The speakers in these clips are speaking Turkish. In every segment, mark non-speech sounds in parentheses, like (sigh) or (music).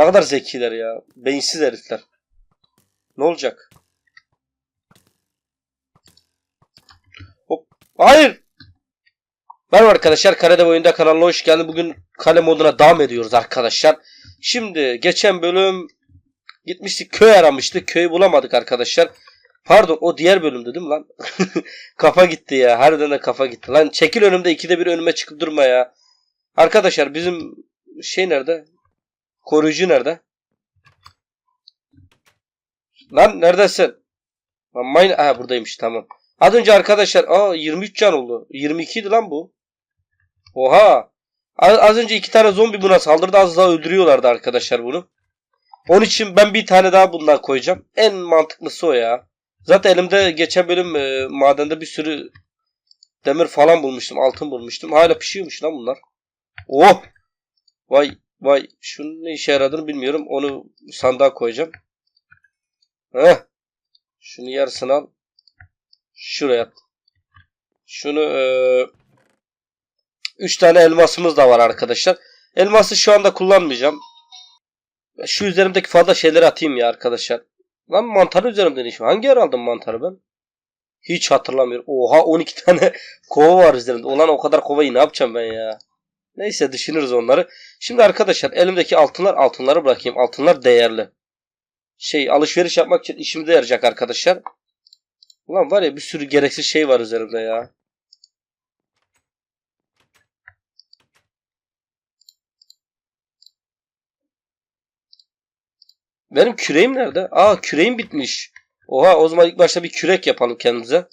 Ne kadar zekiler ya. Beyinsiz herifler. Ne olacak? Hop. Hayır. Merhaba arkadaşlar. Karede Oyunda kanalına hoş geldin. Bugün kale moduna devam ediyoruz arkadaşlar. Şimdi geçen bölüm gitmiştik köy aramıştık. Köyü bulamadık arkadaşlar. Pardon o diğer bölümdü değil mi lan? (laughs) kafa gitti ya. Harbiden de kafa gitti. Lan çekil önümde ikide bir önüme çıkıp durma ya. Arkadaşlar bizim şey nerede? Koruyucu nerede? Lan neredesin? Lan mine... Aha buradaymış tamam. Az önce arkadaşlar aa 23 can oldu. 22 idi lan bu. Oha. Az, az önce iki tane zombi buna saldırdı. Az daha öldürüyorlardı arkadaşlar bunu. Onun için ben bir tane daha bundan koyacağım. En mantıklısı o ya. Zaten elimde geçen bölüm e, madende bir sürü demir falan bulmuştum. Altın bulmuştum. Hala pişiyormuş lan bunlar. Oh. Vay vay. Şunun ne işe yaradığını bilmiyorum. Onu sandığa koyacağım. Heh. Şunu yarısını al. Şuraya at. Şunu eee üç tane elmasımız da var arkadaşlar. Elması şu anda kullanmayacağım. Şu üzerimdeki fazla şeyleri atayım ya arkadaşlar. Lan mantarı üzerimde ne işim? Hangi yer aldım mantarı ben? Hiç hatırlamıyorum. Oha 12 tane (laughs) kova var üzerimde. Ulan o kadar kovayı ne yapacağım ben ya? Neyse düşünürüz onları. Şimdi arkadaşlar elimdeki altınlar altınları bırakayım. Altınlar değerli. Şey alışveriş yapmak için işimize yarayacak arkadaşlar. Ulan var ya bir sürü gereksiz şey var üzerimde ya. Benim küreğim nerede? Aa küreğim bitmiş. Oha o zaman ilk başta bir kürek yapalım kendimize.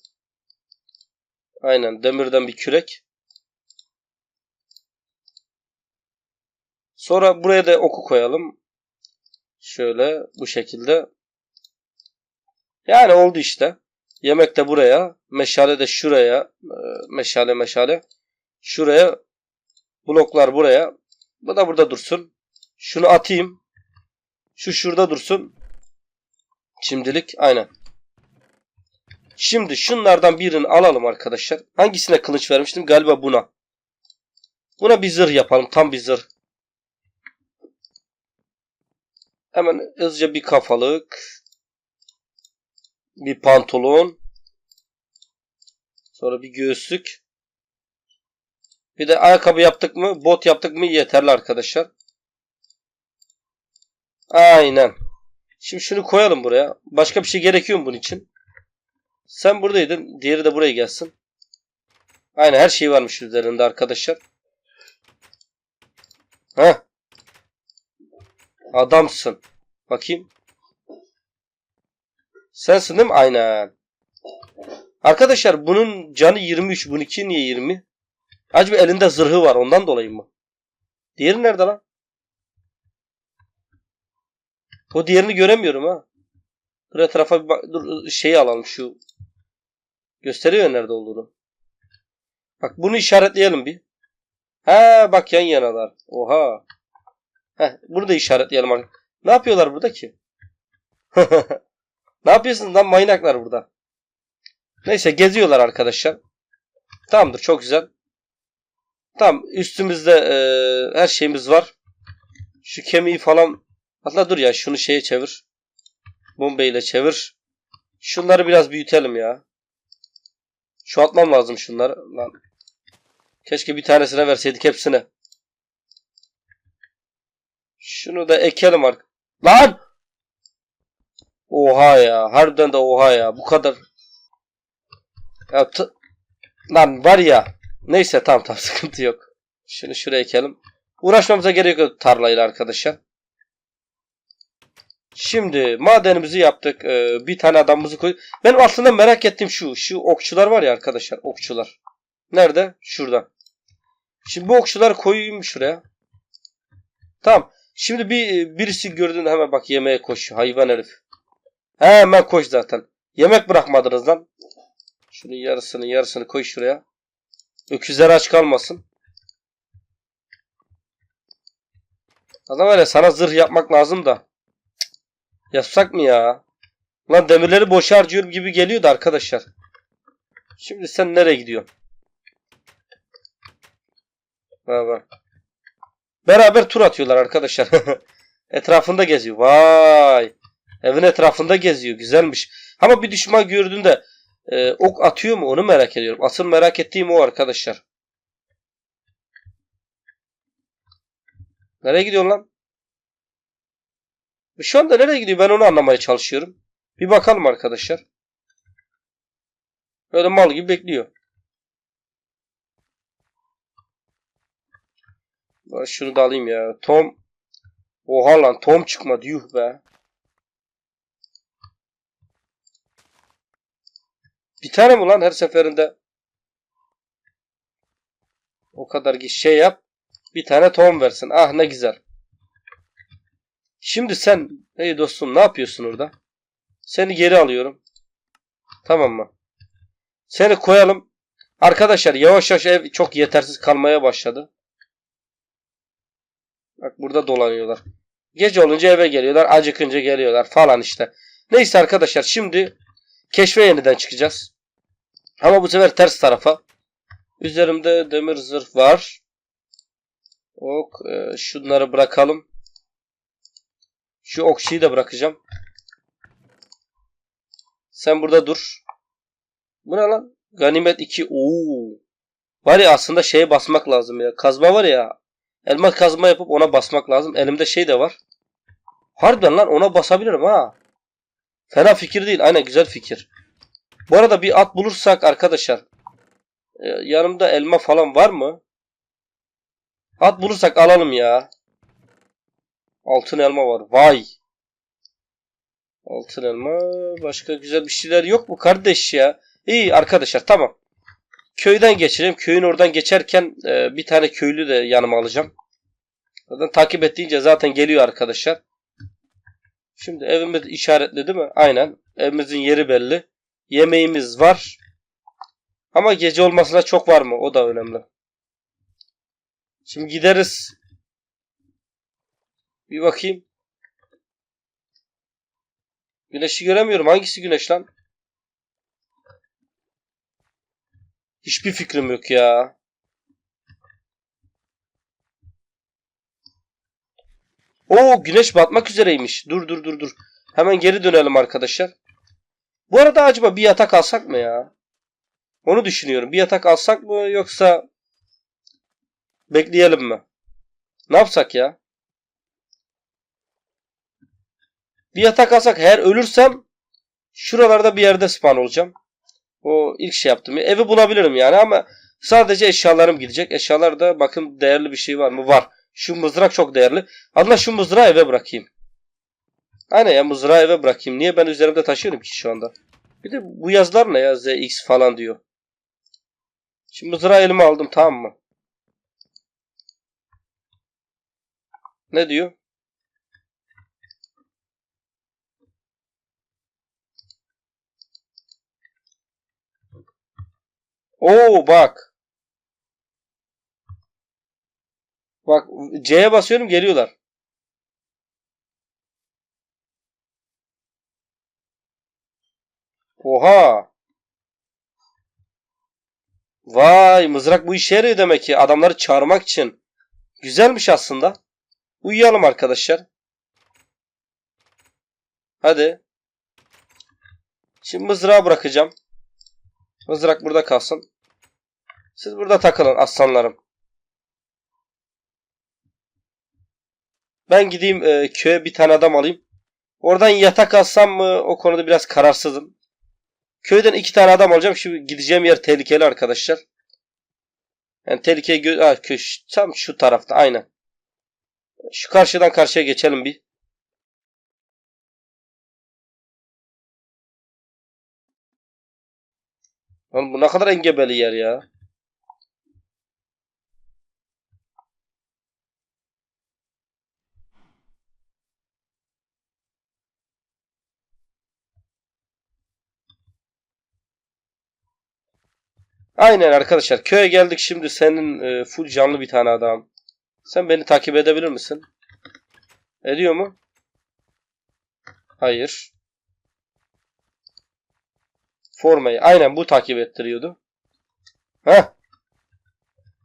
Aynen demirden bir kürek. Sonra buraya da oku koyalım. Şöyle bu şekilde. Yani oldu işte. Yemek de buraya. Meşale de şuraya. Ee, Meşale meşale. Şuraya. Bloklar buraya. Bu da burada dursun. Şunu atayım. Şu şurada dursun. Şimdilik aynen. Şimdi şunlardan birini alalım arkadaşlar. Hangisine kılıç vermiştim? Galiba buna. Buna bir zırh yapalım. Tam bir zırh. Hemen hızlıca bir kafalık. Bir pantolon. Sonra bir göğüslük. Bir de ayakkabı yaptık mı? Bot yaptık mı? Yeterli arkadaşlar. Aynen. Şimdi şunu koyalım buraya. Başka bir şey gerekiyor mu bunun için? Sen buradaydın. Diğeri de buraya gelsin. Aynen her şey varmış üzerinde arkadaşlar. Heh. Adamsın. Bakayım. Sensin değil mi? Aynen. Arkadaşlar bunun canı 23. Bununki niye 20? Acaba elinde zırhı var ondan dolayı mı? Diğeri nerede lan? O diğerini göremiyorum ha. Dur etrafa bir bak. Dur şeyi alalım şu. Gösteriyor nerede olduğunu. Bak bunu işaretleyelim bir. He bak yan yanalar. Oha. Heh, burada işaretleyelim. bak. Ne yapıyorlar burada ki? (laughs) ne yapıyorsunuz lan manyaklar burada? Neyse geziyorlar arkadaşlar. Tamamdır çok güzel. Tamam üstümüzde e, her şeyimiz var. Şu kemiği falan Hatta dur ya şunu şeye çevir. Bombeyle çevir. Şunları biraz büyütelim ya. Şu atmam lazım şunları. Lan. Keşke bir tanesine verseydik hepsine. Şunu da ekelim artık. Lan! Oha ya. Harbiden de oha ya. Bu kadar. Ya Lan var ya. Neyse tamam tamam (laughs) sıkıntı yok. Şunu şuraya ekelim. Uğraşmamıza gerek yok tarlayla arkadaşlar. Şimdi madenimizi yaptık. Ee, bir tane adamımızı koy. Benim aslında merak ettiğim şu. Şu okçular var ya arkadaşlar. Okçular. Nerede? Şurada. Şimdi bu okçuları koyayım şuraya. Tamam. Şimdi bir birisi gördüğünde hemen bak yemeğe koş. Hayvan herif. He, hemen koş zaten. Yemek bırakmadınız lan. Şunun yarısını yarısını koy şuraya. Öküzler aç kalmasın. Adam öyle sana zırh yapmak lazım da. Yapsak mı ya? Lan demirleri boşa harcıyorum gibi geliyordu arkadaşlar. Şimdi sen nereye gidiyorsun? Bak. Beraber tur atıyorlar arkadaşlar. (laughs) Etrafında geziyor. Vay. Evin etrafında geziyor. Güzelmiş. Ama bir düşman gördüğünde e, ok atıyor mu onu merak ediyorum. Asıl merak ettiğim o arkadaşlar. Nereye gidiyor lan? Şu anda nereye gidiyor ben onu anlamaya çalışıyorum. Bir bakalım arkadaşlar. Böyle mal gibi bekliyor. Şunu da alayım ya. Tom. Oha lan Tom çıkmadı yuh be. Bir tane mi lan her seferinde? O kadar ki şey yap. Bir tane Tom versin. Ah ne güzel. Şimdi sen hey dostum ne yapıyorsun orada? Seni geri alıyorum. Tamam mı? Seni koyalım. Arkadaşlar yavaş yavaş ev çok yetersiz kalmaya başladı. Bak burada dolanıyorlar. Gece olunca eve geliyorlar. Acıkınca geliyorlar falan işte. Neyse arkadaşlar şimdi keşfe yeniden çıkacağız. Ama bu sefer ters tarafa. Üzerimde demir zırh var. Ok, e, şunları bırakalım. Şu okşiyi de bırakacağım. Sen burada dur. Bu ne lan? Ganimet 2. Oo. Var ya aslında şeye basmak lazım ya. Kazma var ya. Elma kazma yapıp ona basmak lazım. Elimde şey de var. Harbiden lan ona basabilirim ha. Fena fikir değil. Aynen güzel fikir. Bu arada bir at bulursak arkadaşlar. e, yanımda elma falan var mı? At bulursak alalım ya. Altın elma var. Vay. Altın elma. Başka güzel bir şeyler yok mu kardeş ya? İyi arkadaşlar tamam. Köyden geçelim. Köyün oradan geçerken e, bir tane köylü de yanıma alacağım. Zaten takip ettiğince zaten geliyor arkadaşlar. Şimdi evimiz işaretli değil mi? Aynen. Evimizin yeri belli. Yemeğimiz var. Ama gece olmasına çok var mı? O da önemli. Şimdi gideriz. Bir bakayım. Güneşi göremiyorum. Hangisi güneş lan? Hiçbir fikrim yok ya. Oo güneş batmak üzereymiş. Dur dur dur dur. Hemen geri dönelim arkadaşlar. Bu arada acaba bir yatak alsak mı ya? Onu düşünüyorum. Bir yatak alsak mı yoksa bekleyelim mi? Ne yapsak ya? Bir yatak alsak eğer ölürsem şuralarda bir yerde spawn olacağım. O ilk şey yaptım. Evi bulabilirim yani ama sadece eşyalarım gidecek. Eşyalarda bakın değerli bir şey var mı? Var. Şu mızrak çok değerli. Adına şu mızrağı eve bırakayım. Aynen ya mızrağı eve bırakayım. Niye ben üzerimde taşıyorum ki şu anda? Bir de bu yazılar ne ya? ZX falan diyor. Şimdi mızrağı elime aldım tamam mı? Ne diyor? Oo bak. Bak C'ye basıyorum geliyorlar. Oha. Vay mızrak bu işe yarıyor demek ki adamları çağırmak için. Güzelmiş aslında. Uyuyalım arkadaşlar. Hadi. Şimdi mızrağı bırakacağım. Mızrak burada kalsın. Siz burada takılın aslanlarım. Ben gideyim e, köye bir tane adam alayım. Oradan yatak alsam mı o konuda biraz kararsızım. Köyden iki tane adam alacağım. Şimdi gideceğim yer tehlikeli arkadaşlar. Yani tehlikeyi gö tam şu tarafta aynen. Şu karşıdan karşıya geçelim bir. Lan bu ne kadar engebeli yer ya. Aynen arkadaşlar. Köye geldik şimdi. Senin e, full canlı bir tane adam. Sen beni takip edebilir misin? Ediyor mu? Hayır. Formayı. Aynen bu takip ettiriyordu. Heh.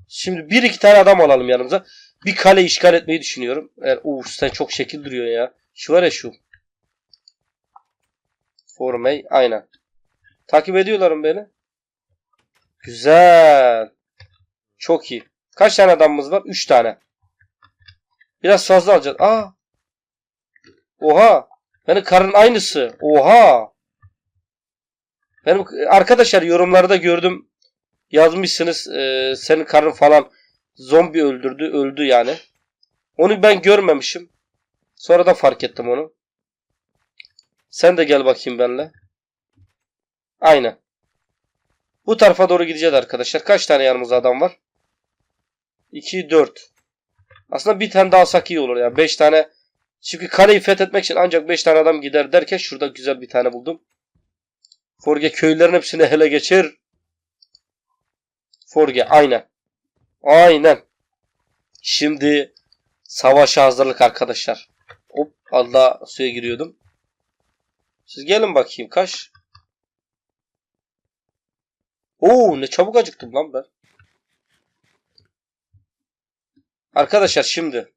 Şimdi bir iki tane adam alalım yanımıza. bir kale işgal etmeyi düşünüyorum. Eğer uuu sen çok şekil duruyor ya. Şu var ya şu. Formey aynen. Takip ediyorlar beni. Güzel. Çok iyi. Kaç tane adamımız var? 3 tane. Biraz fazla alacağız. Aa. Oha. Benim karın aynısı. Oha. Benim arkadaşlar yorumlarda gördüm. Yazmışsınız. e, senin karın falan zombi öldürdü. Öldü yani. Onu ben görmemişim. Sonradan fark ettim onu. Sen de gel bakayım benimle. Aynen. Bu tarafa doğru gideceğiz arkadaşlar. Kaç tane yanımızda adam var? 2, 4. Aslında bir tane daha alsak iyi olur ya. 5 tane. Çünkü kaleyi fethetmek için ancak 5 tane adam gider derken şurada güzel bir tane buldum. Forge köylerin hepsini ele geçir. Forge aynen. Aynen. Şimdi savaşa hazırlık arkadaşlar. Hop Allah suya giriyordum. Siz gelin bakayım kaç. Oo ne çabuk acıktım lan ben. Arkadaşlar şimdi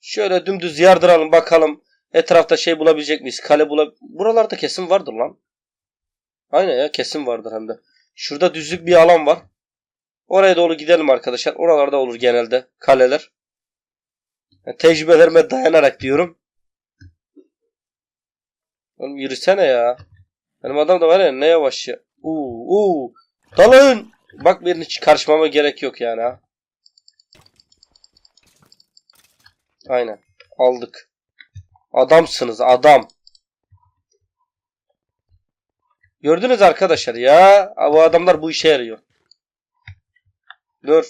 şöyle dümdüz yardıralım bakalım etrafta şey bulabilecek miyiz? Kale bulab Buralarda kesin vardır lan. Aynen ya kesin vardır hem de. Şurada düzlük bir alan var. Oraya doğru gidelim arkadaşlar. Oralarda olur genelde kaleler. Yani tecrübelerime dayanarak diyorum. Oğlum yürüsene ya. Benim adam da var ya ne yavaş ya. Uuu uuu. Dalın. Bak hiç karışmama gerek yok yani ha. Aynen. Aldık. Adamsınız adam. Gördünüz arkadaşlar ya. Bu adamlar bu işe yarıyor. Dur.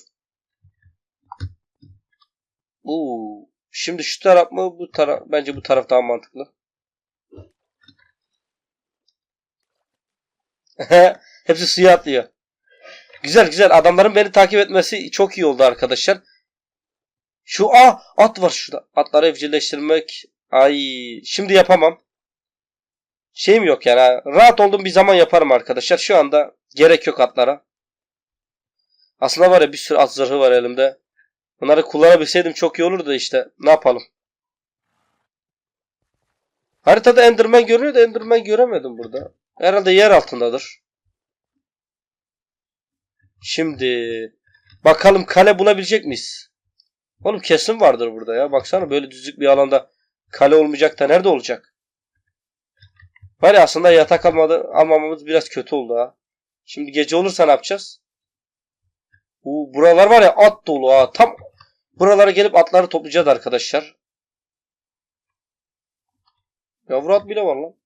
Uuu. Şimdi şu taraf mı bu taraf? Bence bu taraf daha mantıklı. (laughs) Hepsi suya atlıyor. Güzel güzel. Adamların beni takip etmesi çok iyi oldu arkadaşlar. Şu a at var şurada. Atları evcilleştirmek. Ay şimdi yapamam. Şeyim yok yani. Rahat olduğum bir zaman yaparım arkadaşlar. Şu anda gerek yok atlara. Aslında var ya bir sürü at zırhı var elimde. Bunları kullanabilseydim çok iyi olurdu işte. Ne yapalım? Haritada Enderman görünüyor da Enderman göremedim burada. Herhalde yer altındadır. Şimdi bakalım kale bulabilecek miyiz? Oğlum kesin vardır burada ya. Baksana böyle düzlük bir alanda kale olmayacak da nerede olacak? Var ya aslında yatak almadı, almamamız biraz kötü oldu ha. Şimdi gece olursa ne yapacağız? Bu buralar var ya at dolu ha. Tam buralara gelip atları toplayacağız arkadaşlar. Yavru at bile var lan.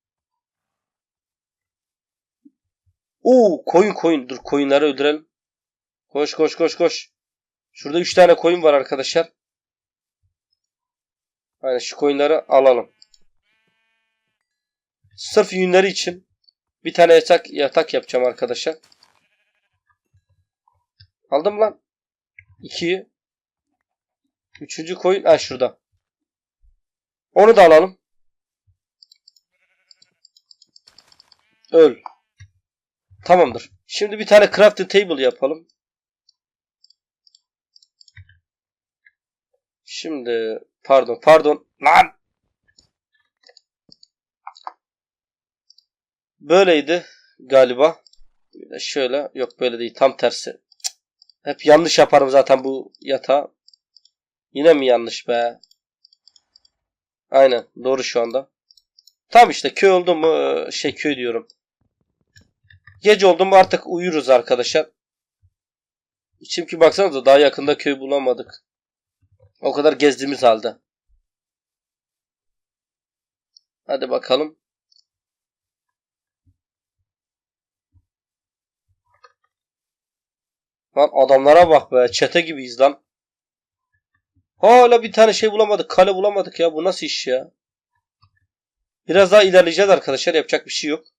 Oo koyun koyun. Dur koyunları öldürelim. Koş koş koş koş. Şurada 3 tane koyun var arkadaşlar. Aynen şu koyunları alalım. Sırf yünleri için bir tane yatak, yatak yapacağım arkadaşlar. Aldım lan. 2'yi. Üçüncü koyun. Ha şurada. Onu da alalım. Öl. Tamamdır. Şimdi bir tane crafting table yapalım. Şimdi pardon pardon lan böyleydi galiba. Şöyle yok böyle değil tam tersi. Hep yanlış yaparım zaten bu yatağı. Yine mi yanlış be? Aynen doğru şu anda. Tam işte köy oldu mu şey köy diyorum. Gece oldu mu artık uyuruz arkadaşlar. Çünkü baksanıza daha yakında köy bulamadık. O kadar gezdiğimiz halde. Hadi bakalım. Lan adamlara bak be. Çete gibiyiz lan. Hala bir tane şey bulamadık. Kale bulamadık ya. Bu nasıl iş ya? Biraz daha ilerleyeceğiz arkadaşlar. Yapacak bir şey yok.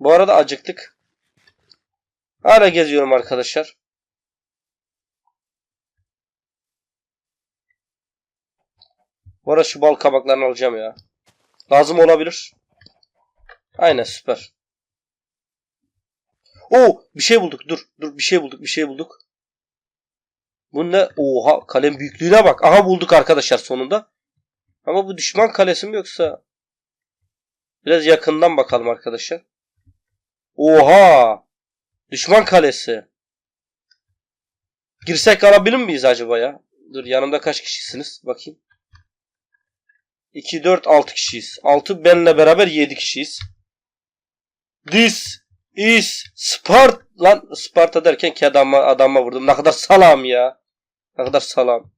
Bu arada acıktık. Hala geziyorum arkadaşlar. Bu arada şu bal kabaklarını alacağım ya. Lazım olabilir. Aynen süper. Oo bir şey bulduk. Dur dur bir şey bulduk bir şey bulduk. Bu ne? Oha kalem büyüklüğüne bak. Aha bulduk arkadaşlar sonunda. Ama bu düşman kalesi mi yoksa? Biraz yakından bakalım arkadaşlar. Oha! Düşman kalesi. Girsek alabilir miyiz acaba ya? Dur yanımda kaç kişisiniz? Bakayım. 2, 4, 6 kişiyiz. 6 benle beraber 7 kişiyiz. This is Spart lan Sparta derken ki adama, adama vurdum. Ne kadar salam ya. Ne kadar salam.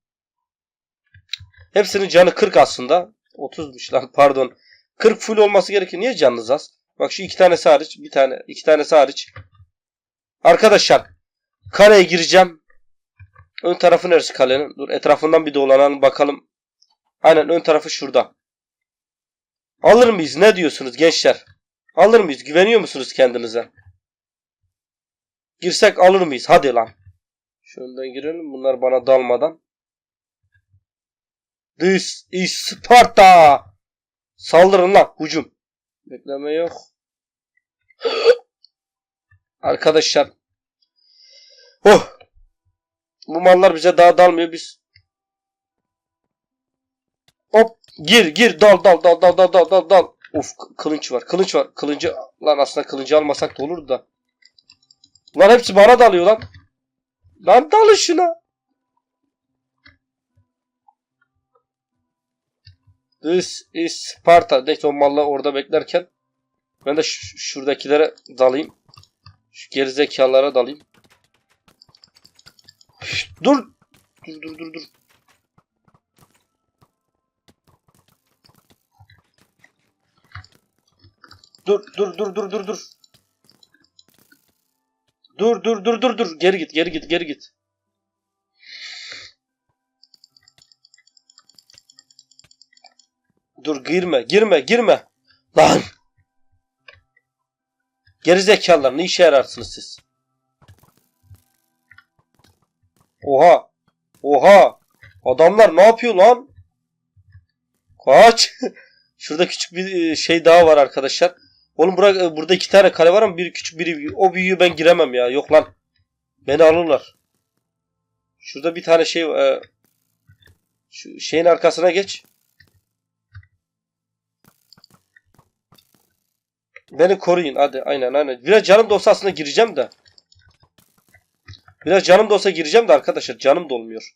Hepsinin canı 40 aslında. 30'muş lan pardon. 40 full olması gerekiyor. Niye canınız az? Bak şu iki tanesi hariç. Bir tane. iki tanesi hariç. Arkadaşlar. Kaleye gireceğim. Ön tarafı neresi kalenin? Dur etrafından bir dolanalım bakalım. Aynen ön tarafı şurada. Alır mıyız? Ne diyorsunuz gençler? Alır mıyız? Güveniyor musunuz kendinize? Girsek alır mıyız? Hadi lan. Şönden girelim bunlar bana dalmadan. This is Sparta. Saldırın lan. Hücum. Bekleme yok. Arkadaşlar. Oh. Bu mallar bize daha dalmıyor. Biz Hop gir gir dal dal dal dal dal dal dal dal. Uf k- kılıç var. Kılıç var. Kılıcı lan aslında kılıcı almasak da olur da. Lan hepsi bana dalıyor lan. Lan dalın şuna. This is Sparta. Neyse o mallar orada beklerken ben de şuradakilere dalayım. Şu gerizekalılara dalayım. Dur. Dur dur dur dur. Dur dur dur dur dur dur. Dur dur dur dur dur. Geri git geri git geri git. Dur girme girme girme. Lan. Geri zekalılar ne işe yararsınız siz? Oha. Oha. Adamlar ne yapıyor lan? Kaç. (laughs) Şurada küçük bir e, şey daha var arkadaşlar. Oğlum bura, e, burada iki tane kale var ama biri küçük biri. O büyüğü ben giremem ya. Yok lan. Beni alırlar. Şurada bir tane şey e, şu şeyin arkasına geç. Beni koruyun hadi aynen aynen. Biraz canım da olsa aslında gireceğim de. Biraz canım da olsa gireceğim de arkadaşlar canım dolmuyor.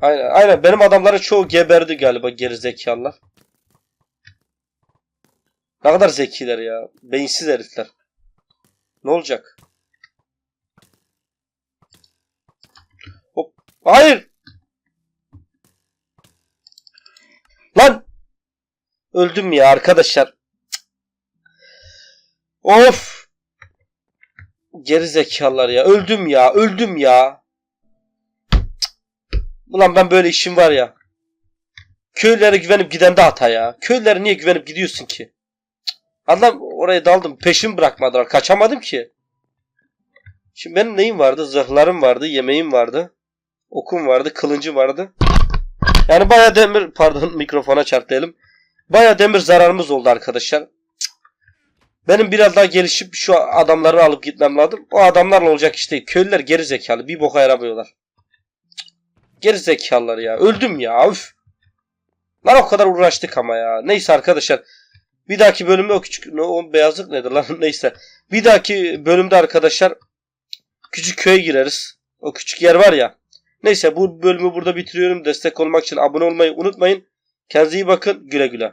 Aynen, aynen. Benim adamların çoğu geberdi galiba gerizekalılar. Ne kadar zekiler ya. Beyinsiz herifler. Ne olacak? Hayır. Lan. Öldüm ya arkadaşlar. Of. Gerizekalılar ya. Öldüm ya. Öldüm ya. Ulan ben böyle işim var ya. Köylere güvenip giden de hata ya. Köylere niye güvenip gidiyorsun ki? Adam oraya daldım. Peşimi bırakmadılar. Kaçamadım ki. Şimdi benim neyim vardı? Zırhlarım vardı. Yemeğim vardı. Okum vardı. Kılıncım vardı. Yani baya demir pardon (laughs) mikrofona çarptı elim. Baya demir zararımız oldu arkadaşlar. Benim biraz daha gelişip şu adamları alıp gitmem lazım. O adamlarla olacak iş değil. Köylüler geri zekalı. Bir boka yaramıyorlar. Geri zekalılar ya. Öldüm ya. Üf. Lan o kadar uğraştık ama ya. Neyse arkadaşlar. Bir dahaki bölümde o küçük ne o beyazlık nedir lan (laughs) neyse. Bir dahaki bölümde arkadaşlar küçük köye gireriz. O küçük yer var ya. Neyse bu bölümü burada bitiriyorum. Destek olmak için abone olmayı unutmayın. Kendinize iyi bakın. Güle güle.